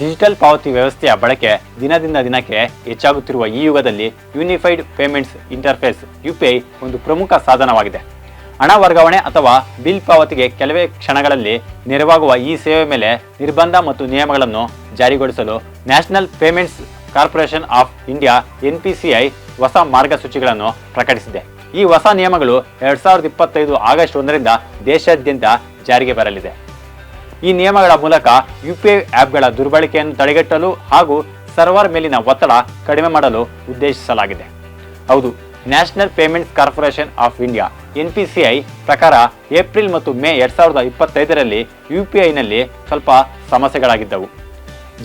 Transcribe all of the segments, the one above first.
Digital ಪಾವತಿ ವ್ಯವಸ್ಥೆಯ ಬಳಕೆ ದಿನದಿಂದ ದಿನಕ್ಕೆ ಹೆಚ್ಚಾಗುತ್ತಿರುವ ಈ ಯುಗದಲ್ಲಿ ಯೂನಿಫೈಡ್ ಪೇಮೆಂಟ್ಸ್ ಇಂಟರ್ಫೇಸ್ ಯುಪಿಐ ಒಂದು ಪ್ರಮುಖ ಸಾಧನವಾಗಿದೆ. ಹಣ ವರ್ಗಾವಣೆ ಅಥವಾ ಬಿಲ್ ಪಾವತಿಗೆ ಕೆಲವೇ ಕ್ಷಣಗಳಲ್ಲಿ ನೆರವಾಗುವ ಈ ಸೇವೆ ಮೇಲೆ ನಿರ್ಬಂಧ ಮತ್ತು ನಿಯಮಗಳನ್ನು ಜಾರಿಗೊಳಿಸಲು national payments corporation of India NPCI ಹೊಸ ಮಾರ್ಗಸೂಚಿಗಳನ್ನು ಪ್ರಕಟಿಸಿದೆ. ಈ ಹೊಸ ನಿಯಮಗಳು ಎರಡ್ ಸಾವಿರದ ಇಪ್ಪತ್ತೈದು ಆಗಸ್ಟ್ ಒಂದರಿಂದ ದೇಶಾದ್ಯಂತ ಜಾರಿಗೆ ಬರಲಿದೆ. ಈ ನಿಯಮಗಳ ಮೂಲಕ ಯುಪಿಐ ಆ್ಯಪ್ಗಳ ದುರ್ಬಳಕೆಯನ್ನು ತಡೆಗಟ್ಟಲು ಹಾಗೂ ಸರ್ವರ್ ಮೇಲಿನ ಒತ್ತಡ ಕಡಿಮೆ ಮಾಡಲು ಉದ್ದೇಶಿಸಲಾಗಿದೆ. ಹೌದು, national payments corporation of India NPCI ಪ್ರಕಾರ ಏಪ್ರಿಲ್ ಮತ್ತು ಮೇ ಎರಡ್ ಸಾವಿರದ ಇಪ್ಪತ್ತೈದರಲ್ಲಿ ಯು ಪಿ ಐನಲ್ಲಿ ಸ್ವಲ್ಪ ಸಮಸ್ಯೆಗಳಾಗಿದ್ದವು.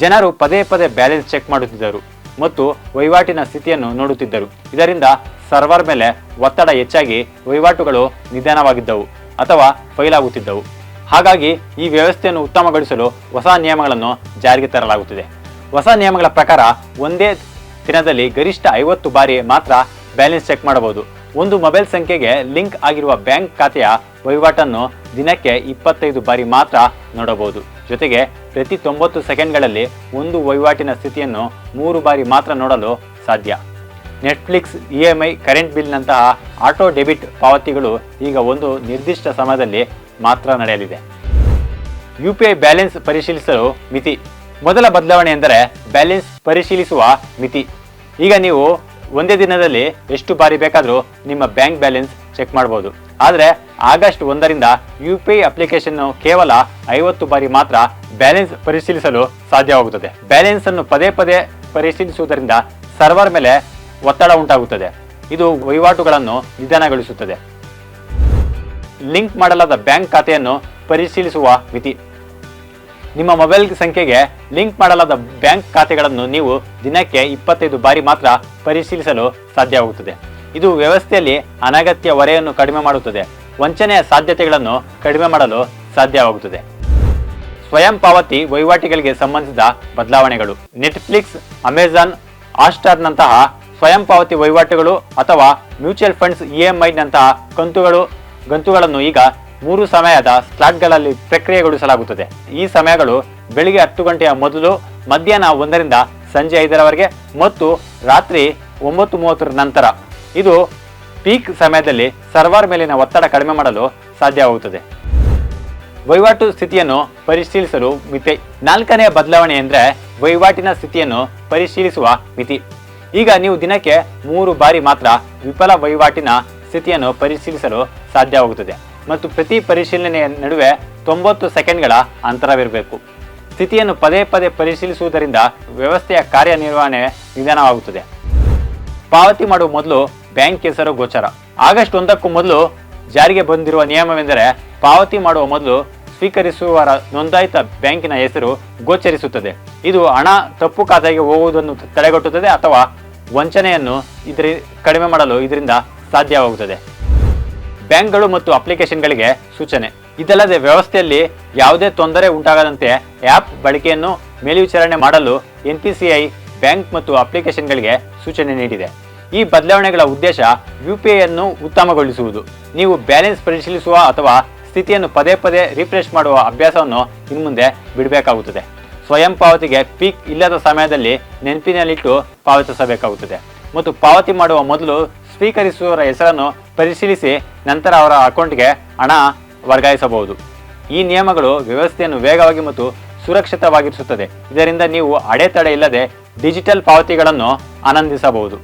ಜನರು ಪದೇ ಪದೇ ಬ್ಯಾಲೆನ್ಸ್ ಚೆಕ್ ಮಾಡುತ್ತಿದ್ದರು ಮತ್ತು ವಹಿವಾಟಿನ ಸ್ಥಿತಿಯನ್ನು ನೋಡುತ್ತಿದ್ದರು. ಇದರಿಂದ ಸರ್ವರ್ ಮೇಲೆ ಒತ್ತಡ ಹೆಚ್ಚಾಗಿ ವಹಿವಾಟುಗಳು ನಿಧಾನವಾಗಿದ್ದವು ಅಥವಾ ಫೈಲ್ ಆಗುತ್ತಿದ್ದವು ಹಾಗಾಗಿ ಈ ವ್ಯವಸ್ಥೆಯನ್ನು ಉತ್ತಮಗೊಳಿಸಲು ಹೊಸ ನಿಯಮಗಳನ್ನು ಜಾರಿಗೆ ತರಲಾಗುತ್ತಿದೆ. ಹೊಸ ನಿಯಮಗಳ ಪ್ರಕಾರ ಒಂದೇ ದಿನದಲ್ಲಿ ಗರಿಷ್ಠ ಐವತ್ತು ಬಾರಿ ಮಾತ್ರ ಬ್ಯಾಲೆನ್ಸ್ ಚೆಕ್ ಮಾಡಬಹುದು. ಒಂದು ಮೊಬೈಲ್ ಸಂಖ್ಯೆಗೆ ಲಿಂಕ್ ಆಗಿರುವ ಬ್ಯಾಂಕ್ ಖಾತೆಯ ವಹಿವಾಟನ್ನು ದಿನಕ್ಕೆ ಇಪ್ಪತ್ತೈದು ಬಾರಿ ಮಾತ್ರ ನೋಡಬಹುದು. ಜೊತೆಗೆ ಪ್ರತಿ ತೊಂಬತ್ತು ಸೆಕೆಂಡ್ಗಳಲ್ಲಿ ಒಂದು ವಹಿವಾಟಿನ ಸ್ಥಿತಿಯನ್ನು ಮೂರು ಬಾರಿ ಮಾತ್ರ ನೋಡಲು ಸಾಧ್ಯ. Netflix E M I current ಬಿಲ್ನಂತಹ auto debit ಪಾವತಿಗಳು ಈಗ ಒಂದು ನಿರ್ದಿಷ್ಟ ಸಮಯದಲ್ಲಿ ಮಾತ್ರ ನಡೆಯಲಿದೆ. ಯು ಪಿ ಐ ಬ್ಯಾಲೆನ್ಸ್ ಪರಿಶೀಲಿಸಲು ಮಿತಿ. ಮೊದಲ ಬದಲಾವಣೆ ಎಂದರೆ ಬ್ಯಾಲೆನ್ಸ್ ಪರಿಶೀಲಿಸುವ ಮಿತಿ. ಈಗ ನೀವು ಒಂದೇ ದಿನದಲ್ಲಿ ಎಷ್ಟು ಬಾರಿ ಬೇಕಾದರೂ ನಿಮ್ಮ ಬ್ಯಾಂಕ್ ಬ್ಯಾಲೆನ್ಸ್ ಚೆಕ್ ಮಾಡಬಹುದು ಆದರೆ ಆಗಸ್ಟ್ ಒಂದರಿಂದ ಯು ಪಿ ಐ ಅಪ್ಲಿಕೇಶನ್ ಕೇವಲ ಐವತ್ತು ಬಾರಿ ಮಾತ್ರ ಬ್ಯಾಲೆನ್ಸ್ ಪರಿಶೀಲಿಸಲು ಸಾಧ್ಯವಾಗುತ್ತದೆ. ಬ್ಯಾಲೆನ್ಸ್ ಅನ್ನು ಪದೇ ಪದೇ ಪರಿಶೀಲಿಸುವುದರಿಂದ ಸರ್ವರ್ ಮೇಲೆ ಒತ್ತಡ ಉಂಟಾಗುತ್ತದೆ. ಇದು ವಹಿವಾಟುಗಳನ್ನು ನಿಧಾನಗೊಳಿಸುತ್ತದೆ. ಲಿಂಕ್ ಮಾಡಲಾದ ಬ್ಯಾಂಕ್ ಖಾತೆಯನ್ನು ಪರಿಶೀಲಿಸುವ ಮಿತಿ ನಿಮ್ಮ ಮೊಬೈಲ್ ಸಂಖ್ಯೆಗೆ ಲಿಂಕ್ ಮಾಡಲಾದ ಬ್ಯಾಂಕ್ ಖಾತೆಗಳನ್ನು ನೀವು ದಿನಕ್ಕೆ ಇಪ್ಪತ್ತೈದು ಬಾರಿ ಮಾತ್ರ ಪರಿಶೀಲಿಸಲು ಸಾಧ್ಯವಾಗುತ್ತದೆ. ಇದು ವ್ಯವಸ್ಥೆಯಲ್ಲಿ ಅನಗತ್ಯ ಹೊರೆಯನ್ನು ಕಡಿಮೆ ಮಾಡುತ್ತದೆ. ವಂಚನೆಯ ಸಾಧ್ಯತೆಗಳನ್ನು ಕಡಿಮೆ ಮಾಡಲು ಸಾಧ್ಯವಾಗುತ್ತದೆ. ಸ್ವಯಂ ಪಾವತಿ ವಹಿವಾಟಿಗಳಿಗೆ ಸಂಬಂಧಿಸಿದ ಬದಲಾವಣೆಗಳು. ನೆಟ್ಫ್ಲಿಕ್ಸ್, ಅಮೆಜಾನ್, ಹಾಟ್ಸ್ಟಾರ್ನಂತಹ ಸ್ವಯಂ ಪಾವತಿ ವಹಿವಾಟುಗಳು ಅಥವಾ ಮ್ಯೂಚುವಲ್ ಫಂಡ್ಸ್ ಇ ಎಂ ಐನಂತಹ ಕಂತುಗಳು, ಗಂತುಗಳನ್ನು ಈಗ ಮೂರು ಸಮಯದ ಸ್ಲಾಟ್ಗಳಲ್ಲಿ ಪ್ರಕ್ರಿಯೆಗೊಳಿಸಲಾಗುತ್ತದೆ. ಈ ಸಮಯಗಳು ಬೆಳಿಗ್ಗೆ ಹತ್ತು ಗಂಟೆಯ ಮೊದಲು ಮಧ್ಯಾಹ್ನ ಒಂದರಿಂದ ಸಂಜೆ ಐದರವರೆಗೆ ಮತ್ತು ರಾತ್ರಿ ಒಂಬತ್ತು ಮೂವತ್ತರ ನಂತರ. ಇದು ಪೀಕ್ ಸಮಯದಲ್ಲಿ ಸರ್ವರ್ ಮೇಲಿನ ಒತ್ತಡ ಕಡಿಮೆ ಮಾಡಲು ಸಾಧ್ಯವಾಗುತ್ತದೆ ವಹಿವಾಟು ಸ್ಥಿತಿಯನ್ನು ಪರಿಶೀಲಿಸಲು ಮಿತಿ. ನಾಲ್ಕನೇ ಬದಲಾವಣೆ ಎಂದರೆ ವಹಿವಾಟಿನ ಸ್ಥಿತಿಯನ್ನು ಪರಿಶೀಲಿಸುವ ಮಿತಿ. ಈಗ ನೀವು ದಿನಕ್ಕೆ ಮೂರು ಬಾರಿ ಮಾತ್ರ ವಿಫಲ ವಹಿವಾಟಿನ ಸ್ಥಿತಿಯನ್ನು ಪರಿಶೀಲಿಸಲು ಸಾಧ್ಯವಾಗುತ್ತದೆ ಮತ್ತು ಪ್ರತಿ ಪರಿಶೀಲನೆಯ ನಡುವೆ ತೊಂಬತ್ತು ಸೆಕೆಂಡ್ಗಳ ಅಂತರವಿರಬೇಕು. ಸ್ಥಿತಿಯನ್ನು ಪದೇ ಪದೇ ಪರಿಶೀಲಿಸುವುದರಿಂದ ವ್ಯವಸ್ಥೆಯ ಕಾರ್ಯನಿರ್ವಹಣೆ ನಿಧಾನವಾಗುತ್ತದೆ. ಪಾವತಿ ಮಾಡುವ ಮೊದಲು ಬ್ಯಾಂಕ್ ಹೆಸರು ಗೋಚರ. ಆಗಸ್ಟ್ ಒಂದಕ್ಕೂ ಮೊದಲು ಜಾರಿಗೆ ಬಂದಿರುವ ನಿಯಮವೆಂದರೆ ಪಾವತಿ ಮಾಡುವ ಮೊದಲು ಸ್ವೀಕರಿಸುವವರ ನೋಂದಾಯಿತ ಬ್ಯಾಂಕಿನ ಹೆಸರು ಗೋಚರಿಸುತ್ತದೆ. ಇದು ಹಣ ತಪ್ಪು ಖಾತೆಗೆ ಹೋಗುವುದನ್ನು ತಡೆಗಟ್ಟುತ್ತದೆ ಅಥವಾ ವಂಚನೆಯನ್ನು ಇದರಿ, ಕಡಿಮೆ ಮಾಡಲು ಇದರಿಂದ ಸಾಧ್ಯವಾಗುತ್ತದೆ. ಬ್ಯಾಂಕ್ಗಳು ಮತ್ತು ಅಪ್ಲಿಕೇಶನ್ಗಳಿಗೆ ಸೂಚನೆ. ಇದಲ್ಲದೆ ವ್ಯವಸ್ಥೆಯಲ್ಲಿ ಯಾವುದೇ ತೊಂದರೆ ಉಂಟಾಗದಂತೆ ಆ್ಯಪ್ ಬಳಕೆಯನ್ನು ಮೇಲ್ವಿಚಾರಣೆ ಮಾಡಲು ಎನ್ಪಿಸಿಐ ಬ್ಯಾಂಕ್ ಮತ್ತು ಅಪ್ಲಿಕೇಶನ್ಗಳಿಗೆ ಸೂಚನೆ ನೀಡಿದೆ. ಈ ಬದಲಾವಣೆಗಳ ಉದ್ದೇಶ ಯು ಪಿ ಅನ್ನು ಉತ್ತಮಗೊಳಿಸುವುದು. ನೀವು ಬ್ಯಾಲೆನ್ಸ್ ಪರಿಶೀಲಿಸುವ ಅಥವಾ ಸ್ಥಿತಿಯನ್ನು ಪದೇ ಪದೇ ರಿಫ್ರೆಶ್ ಮಾಡುವ ಅಭ್ಯಾಸವನ್ನು ಇನ್ಮುಂದೆ ಬಿಡಬೇಕಾಗುತ್ತದೆ. ಸ್ವಯಂ ಪಾವತಿಗೆ ಪೀಕ್ ಇಲ್ಲದ ಸಮಯದಲ್ಲಿ ನೆನಪಿನಲ್ಲಿಟ್ಟು ಪಾವತಿಸಬೇಕಾಗುತ್ತದೆ. ಮತ್ತು ಪಾವತಿ ಮಾಡುವ ಮೊದಲು ಸ್ವೀಕರಿಸುವವರ ಹೆಸರನ್ನು ಪರಿಶೀಲಿಸಿ ನಂತರ ಅವರ ಅಕೌಂಟ್ಗೆ ಹಣ ವರ್ಗಾಯಿಸಬಹುದು. ಈ ನಿಯಮಗಳು ವ್ಯವಸ್ಥೆಯನ್ನು ವೇಗವಾಗಿ ಮತ್ತು ಸುರಕ್ಷಿತವಾಗಿರಿಸುತ್ತದೆ. ಇದರಿಂದ ನೀವು ಅಡೆತಡೆ ಇಲ್ಲದೆ ಡಿಜಿಟಲ್ ಪಾವತಿಗಳನ್ನು ಆನಂದಿಸಬಹುದು.